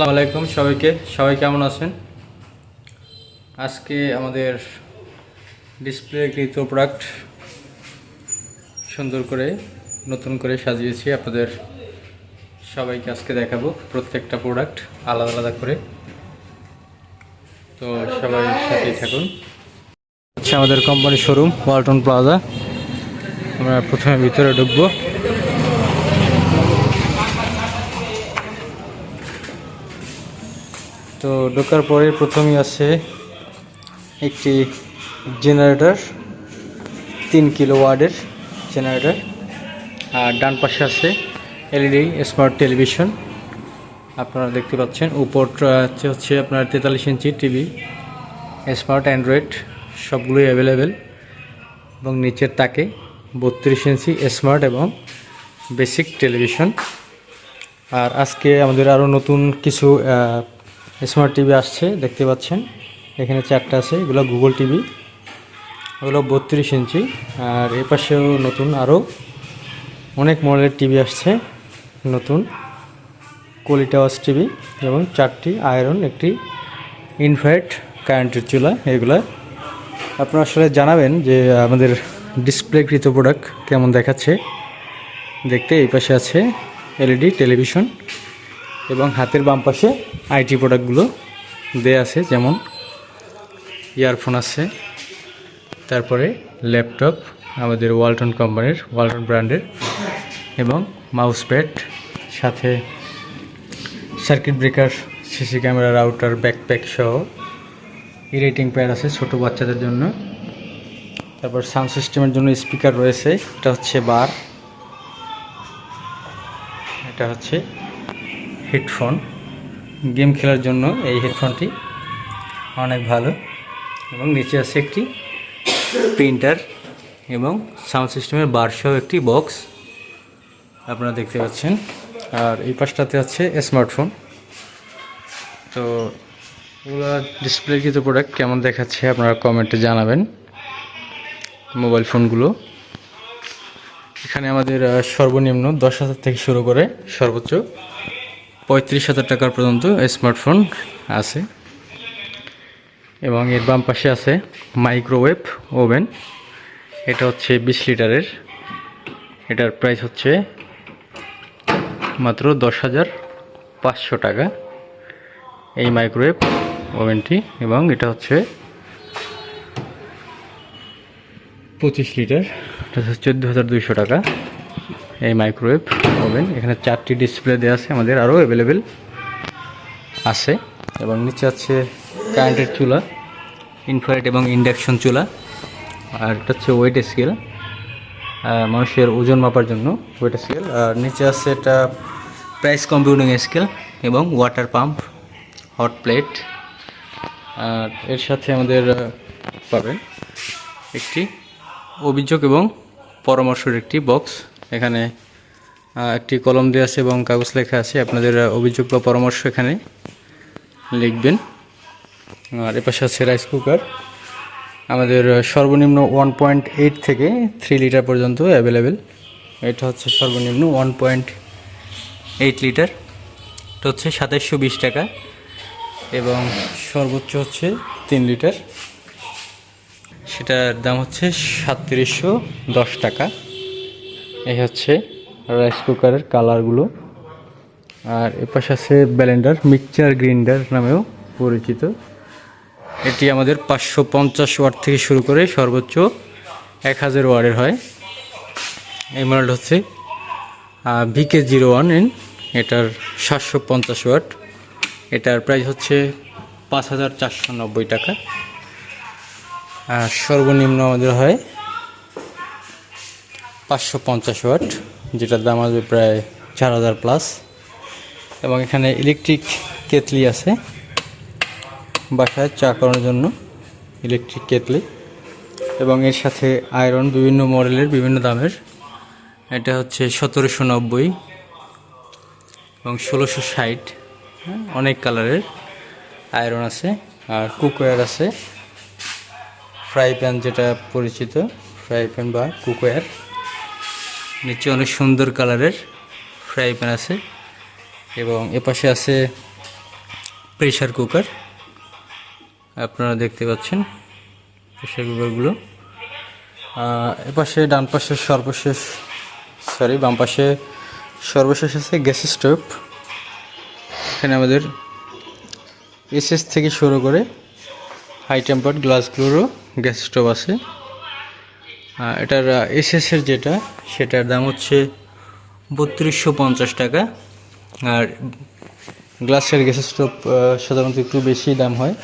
আসসালামু আলাইকুম সবাইকে। সবাই কেমন আছেন? আজকে আমাদের ডিসপ্লে কৃত প্রোডাক্ট সুন্দর করে, নতুন করে সাজিয়েছি। আপনাদের সবাইকে আজকে দেখাবো প্রত্যেকটা প্রোডাক্ট আলাদা আলাদা করে। তো সবাই সাথেই থাকুন। হচ্ছে আমাদের কোম্পানির শোরুম ওয়ালটন প্লাজা আমরা প্রথমে ভিতরে ঢুকবো। তো ঢোকার পরে প্রথমেই আছে একটি জেনারেটর, তিন কিলো ওয়ার্ডের জেনারেটর। আর ডান পাশে আছে এলইডি, স্মার্ট টেলিভিশন। আপনারা দেখতে পাচ্ছেন হচ্ছে হচ্ছে আপনার তেতাল্লিশ ইঞ্চি টিভি, স্মার্ট অ্যান্ড্রয়েড, সবগুলোই অ্যাভেলেবেল। এবং নিচের তাকে বত্রিশ ইঞ্চি স্মার্ট এবং বেসিক টেলিভিশন। আর আজকে আমাদের আরও নতুন কিছু স্মার্ট টিভি আসছে, দেখতে পাচ্ছেন। এখানে চারটা আছে, এগুলো গুগল টিভি এগুলো বত্রিশ ইঞ্চি। আর এ পাশেও নতুন আরও অনেক মডেলের টিভি আসছে, নতুন। কোয়ালিটাওয়াস টিভি এবং চারটি আয়রন একটি ইনফ্রাইট কারেন্টের চুলা, এগুলা। আপনারা আসলে জানাবেন যে, আমাদের ডিসপ্লেকৃত প্রোডাক্ট কেমন দেখাচ্ছে। দেখতে এই পাশে আছে এলইডি টেলিভিশন এবং হাতের বাম পাশে আইটি প্রোডাক্টগুলো দেয়া আছে, যেমন ইয়ারফোন আছে, তারপরে ল্যাপটপ, আমাদের ওয়ালটন কোম্পানির, ওয়ালটন ব্র্যান্ডের, এবং মাউস প্যাড সাথে circuit breaker, CC camera, router, backpack সহ ইরেটিং প্যাড আছে ছোট বাচ্চাদের জন্য। তারপর সাউন্ড সিস্টেমের জন্য স্পিকার রয়েছে, এটা হচ্ছে বার, এটা হচ্ছে হেডফোন। গেম খেলার জন্য এই হেডফোনটি অনেক ভালো এবং নিচে আছে একটি প্রিন্টার এবং সাউন্ড সিস্টেমের বারসহ একটি বক্স আপনারা দেখতে পাচ্ছেন। আর এই পাশটাতে আছে স্মার্টফোন। তো এগুলো ডিসপ্লে কিছু প্রোডাক্ট কেমন দেখাচ্ছে আপনারা কমেন্টে জানাবেন মোবাইল ফোনগুলো এখানে আমাদের সর্বনিম্ন দশ হাজার থেকে শুরু করে সর্বোচ্চ পঁয়ত্রিশ হাজার টাকার পর্যন্ত স্মার্টফোন আছে। এবং এর বাম পাশে আছে মাইক্রোওয়েভ ওভেন এটা হচ্ছে বিশ লিটারের। এটার প্রাইস হচ্ছে মাত্র দশ হাজার পাঁচশো টাকা। এই মাইক্রোওয়েভ ওভেনটি এবং এটা হচ্ছে পঁচিশ লিটার। এটা হচ্ছে চোদ্দ হাজার দুইশো টাকা। এই মাইক্রোওয়েভ ওভেন এখানে চারটি ডিসপ্লে দেওয়া আছে আমাদের, আরও অ্যাভেলেবেল আছে। এবং নিচে আছে কারেন্টের চুলা ইনফ্রারেড এবং ইন্ডাকশন চুলা, আর এটা হচ্ছে ওয়েট স্কেল মানুষের ওজন মাপার জন্য ওয়েট স্কেল আর নিচে আছে এটা প্রাইস কম্পিউটিং স্কেল এবং ওয়াটার পাম্প হট প্লেট আর এর সাথে আমাদের পাবেন একটি অভিযোগ এবং পরামর্শের একটি বক্স এখানে একটি কলম দেওয়া আছে এবং কাগজ লেখা আছে। আপনাদের অভিযোগ বা পরামর্শ এখানে লিখবেন। আর এপাশে আছে রাইস কুকার আমাদের সর্বনিম্ন ওয়ান পয়েন্ট এইট থেকে থ্রি লিটার পর্যন্ত অ্যাভেলেবেল এটা হচ্ছে সর্বনিম্ন ওয়ান পয়েন্ট এইট লিটার এটা হচ্ছে সাতাইশশো বিশ টাকা এবং সর্বোচ্চ হচ্ছে তিন লিটার সেটার দাম হচ্ছে সাতত্রিশশো দশ টাকা। এই হচ্ছে রাইস কুকারের কালারগুলো আর এপাশে আছে ব্যালেন্ডার মিক্সচার গ্রিন্ডার নামেও পরিচিত। এটি আমাদের পাঁচশো পঞ্চাশ ওয়াট থেকে শুরু করে সর্বোচ্চ এক হাজার ওয়ার্ডের হয়। এই মডেল হচ্ছে ভিকে জিরো ওয়ান এন এটার সাতশো পঞ্চাশ ওয়াট। এটার প্রাইস হচ্ছে পাঁচ হাজার চারশো নব্বই টাকা। আর সর্বনিম্ন আমাদের হয় পাঁচশো পঞ্চাশ ওয়াট। যেটার দাম আসবে প্রায় চার হাজার প্লাস এবং এখানে ইলেকট্রিক কেতলি আছে বাসায় চা করানোর জন্য ইলেকট্রিক কেতলি এবং এর সাথে আয়রন বিভিন্ন মডেলের বিভিন্ন দামের। এটা হচ্ছে সতেরোশো নব্বই এবং ষোলোশো ষাট। হ্যাঁ, অনেক কালারের আয়রন আছে। আর কুকওয়্যার আছে। ফ্রাই প্যান যেটা পরিচিত ফ্রাই প্যান বা কুকওয়্যার নিচে অনেক সুন্দর কালারের ফ্রাই প্যান আছে এবং এপাশে আছে প্রেশার কুকার। আপনারা দেখতে পাচ্ছেন প্রেশার কুকারগুলো। এপাশে ডান পাশে সর্বশেষ, সরি, বাম পাশে সর্বশেষ আছে গ্যাস স্টোভ। এখানে আমাদের এসএস থেকে শুরু করে হাই টেম্পার্ড গ্লাসগুলোরও গ্যাস স্টোভ আছে। এটার এসএসের যেটা, সেটার দাম হচ্ছে বত্রিশশো পঞ্চাশ টাকা। আর গ্লাসের গ্যাস স্টোভ সাধারণত একটু বেশি দাম হয়।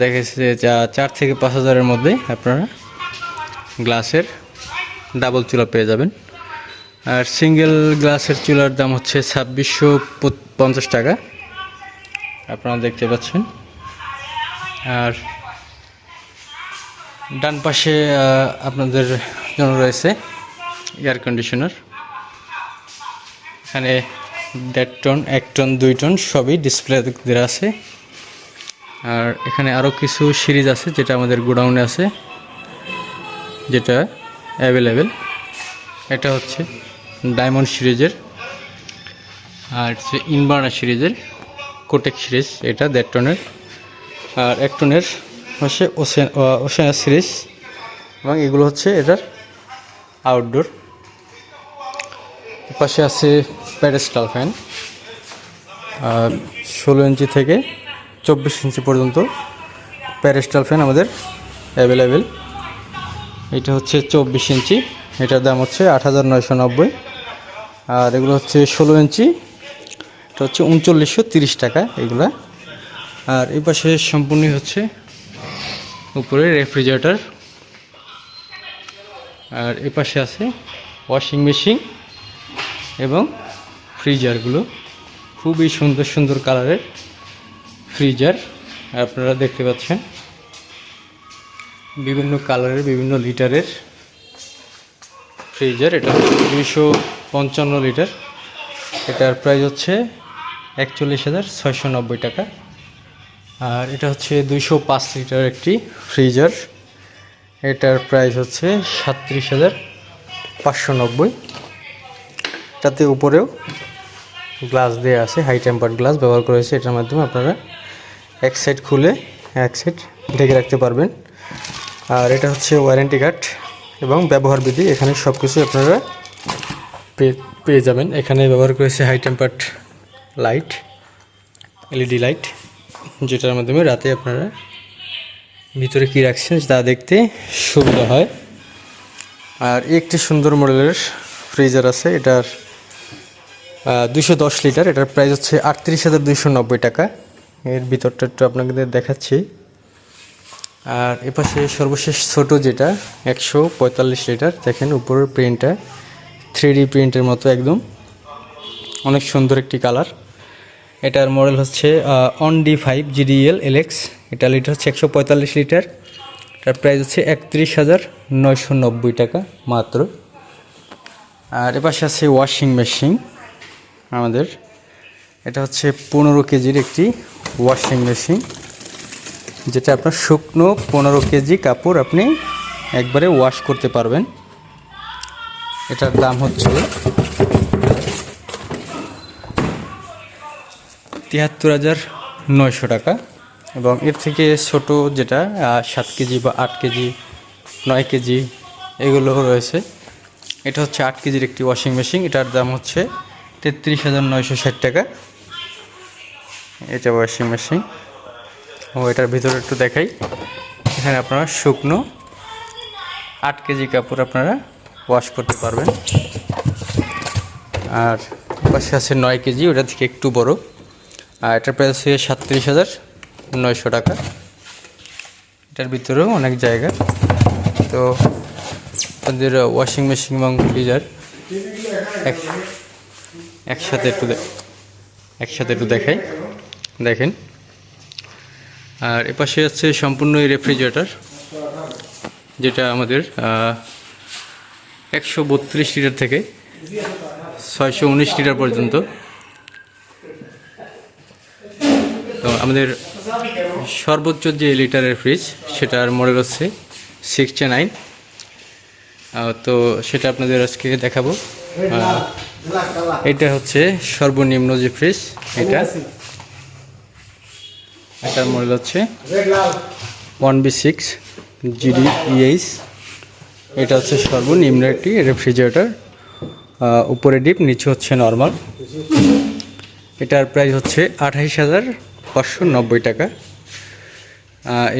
দেখা যাচ্ছে যে চার থেকে পাঁচ হাজারের মধ্যে আপনারা গ্লাসের ডাবল চুলা পেয়ে যাবেন। আর সিঙ্গেল গ্লাসের চুলার দাম হচ্ছে ছাব্বিশশো পঞ্চাশ টাকা। আপনারা দেখতে পাচ্ছেন। আর ডান পাশে আপনাদের জন্য রয়েছে এয়ার কন্ডিশনার এখানে দেড় টন, এক টন, দুই টন সবই ডিসপ্লে দেওয়া আছে। আর এখানে আরও কিছু সিরিজ আছে যেটা আমাদের গোডাউনে আছে, যেটা অ্যাভেলেবেল এটা হচ্ছে ডায়মন্ড সিরিজের, আর হচ্ছে ইনবার্না সিরিজের কোটেক সিরিজ, এটা দেড় টনের। আর এক টনের হচ্ছে ওসেন ওসেনা সিরিজ এবং এগুলো হচ্ছে এটার আউটডোর পাশে আছে প্যারেস্টাল ফ্যান ষোলো ইঞ্চি থেকে চব্বিশ ইঞ্চি পর্যন্ত প্যারেস্টাল ফ্যান আমাদের অ্যাভেলেবেল এটা হচ্ছে চব্বিশ ইঞ্চি, এটার দাম হচ্ছে আট হাজার নয়শো নব্বই। আর এগুলো হচ্ছে ষোলো ইঞ্চি, এটা হচ্ছে উনচল্লিশশো তিরিশ টাকা এগুলা। আর এই পাশে সম্পূর্ণই হচ্ছে উপরে রেফ্রিজারেটর। আর এ পাশে আছে ওয়াশিং মেশিন এবং ফ্রিজারগুলো। খুবই সুন্দর সুন্দর কালারের ফ্রিজার আপনারা দেখতে পাচ্ছেন। বিভিন্ন কালারের, বিভিন্ন লিটারের ফ্রিজার। এটা দুইশো পঞ্চান্ন লিটার। এটার প্রাইস হচ্ছে একচল্লিশ হাজার ছয়শো নব্বই টাকা। আর এটা হচ্ছে দুইশো পাঁচ লিটার একটি ফ্রিজার। এটার প্রাইস হচ্ছে সাতত্রিশ হাজার পাঁচশো নব্বই। তাতে উপরেও গ্লাস দেওয়া আছে হাই টেম্পার গ্লাস ব্যবহার করেছে এটার মাধ্যমে আপনারা এক সাইড খুলে এক সাইড ঢেকে রাখতে পারবেন। আর এটা হচ্ছে ওয়ারেন্টি কার্ড এবং ব্যবহার বিধি। এখানে সব কিছু আপনারা পেয়ে যাবেন। এখানে ব্যবহার করেছে high tempered light, LED light. যেটার মাধ্যমে রাতে আপনারা ভিতরে কী রাখছেন তা দেখতে সুবিধা হয়। আর একটি সুন্দর মডেলের ফ্রিজার আছে, এটার দুশো দশ লিটার, এটার প্রাইস হচ্ছে আটত্রিশ হাজার দুইশো নব্বই টাকা। এর ভিতরটা একটু আপনাদের দেখাচ্ছি। আর এপাশে সর্বশেষ ছোট যেটা, একশো পঁয়তাল্লিশ লিটার, দেখেন উপরের প্রিন্টটা থ্রি ডি প্রিন্টের মতো একদম। অনেক সুন্দর একটি কালার। এটার মডেল হচ্ছে one D five GDL LX এটা লিটার হচ্ছে একশো পঁয়তাল্লিশ লিটার। এটার প্রাইস হচ্ছে একত্রিশ হাজার নয়শো নব্বই টাকা মাত্র। আর এপাশে আছে ওয়াশিং মেশিন আমাদের। এটা হচ্ছে পনেরো কেজির একটি ওয়াশিং মেশিন যেটা আপনার শুকনো পনেরো কেজি কাপড় আপনি একবারে ওয়াশ করতে পারবেন। এটার দাম হচ্ছে তিয়াত্তর হাজার নয়শো টাকা এবং এর থেকে ছোট যেটা সাত কেজি বা আট কেজি, নয় কেজি এগুলো রয়েছে। এটা হচ্ছে আট কেজির একটি ওয়াশিং মেশিন এটার দাম হচ্ছে তেত্রিশ হাজার নয়শো ষাট টাকা। এটা ওয়াশিং মেশিন ও, এটার ভিতরে একটু দেখাই। এখানে আপনারা শুকনো আট কেজি কাপড় আপনারা ওয়াশ করতে পারবেন। আর পাশে আছে নয় কেজি, ওটা থেকে একটু বড়। আর এটার প্রাইস হচ্ছে সাতত্রিশ হাজার নয়শো টাকা। এটার ভিতরেও অনেক জায়গা। তো আপনাদের ওয়াশিং মেশিন এবং ফ্রিজার এক, একসাথে একটু একসাথে একটু দেখাই। দেখেন। আর এপাশে আছে সম্পূর্ণ রেফ্রিজারেটর যেটা আমাদের একশো বত্রিশ লিটার থেকে ছয়শো উনিশ লিটার পর্যন্ত। তো আমাদের সর্বোচ্চ যে লিটারের ফ্রিজ সেটার মডেল হচ্ছে সিক্সটি নাইন তো সেটা আপনাদের আজকে দেখাবো। এটা হচ্ছে সর্বনিম্ন যে ফ্রিজ এটা। এটার মডেল হচ্ছে one B six GD EH এটা হচ্ছে সর্বনিম্ন একটি রেফ্রিজারেটর উপরে ডিপ নিচে হচ্ছে নর্মাল এটার প্রাইস হচ্ছে আঠাইশ হাজার পাঁচশো নব্বই টাকা।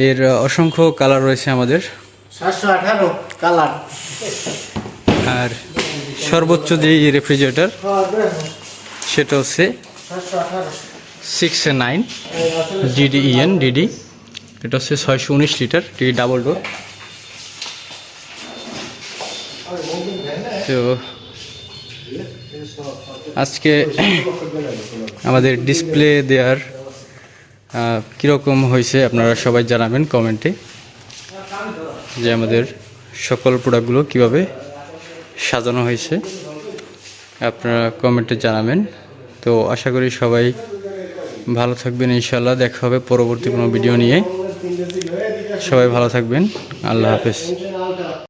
এর অসংখ্য কালার রয়েছে আমাদের। কালার। আর সর্বোচ্চ যে রেফ্রিজারেটর সেটা হচ্ছে সিক্স নাইন জিডিইএন ডিডি এটা হচ্ছে ছয়শো উনিশ লিটার টি ডাবল ডোর। তো আজকে আমাদের ডিসপ্লে দেওয়ার কীরকম হয়েছে আপনারা সবাই জানাবেন কমেন্টে যে আমাদের সকল প্রোডাক্টগুলো কীভাবে সাজানো হয়েছে, আপনারা কমেন্টে জানাবেন। তো আশা করি সবাই ভালো থাকবেন ইনশাল্লাহ দেখা হবে পরবর্তী কোনো ভিডিও নিয়ে। সবাই ভালো থাকবেন। আল্লাহ হাফেজ।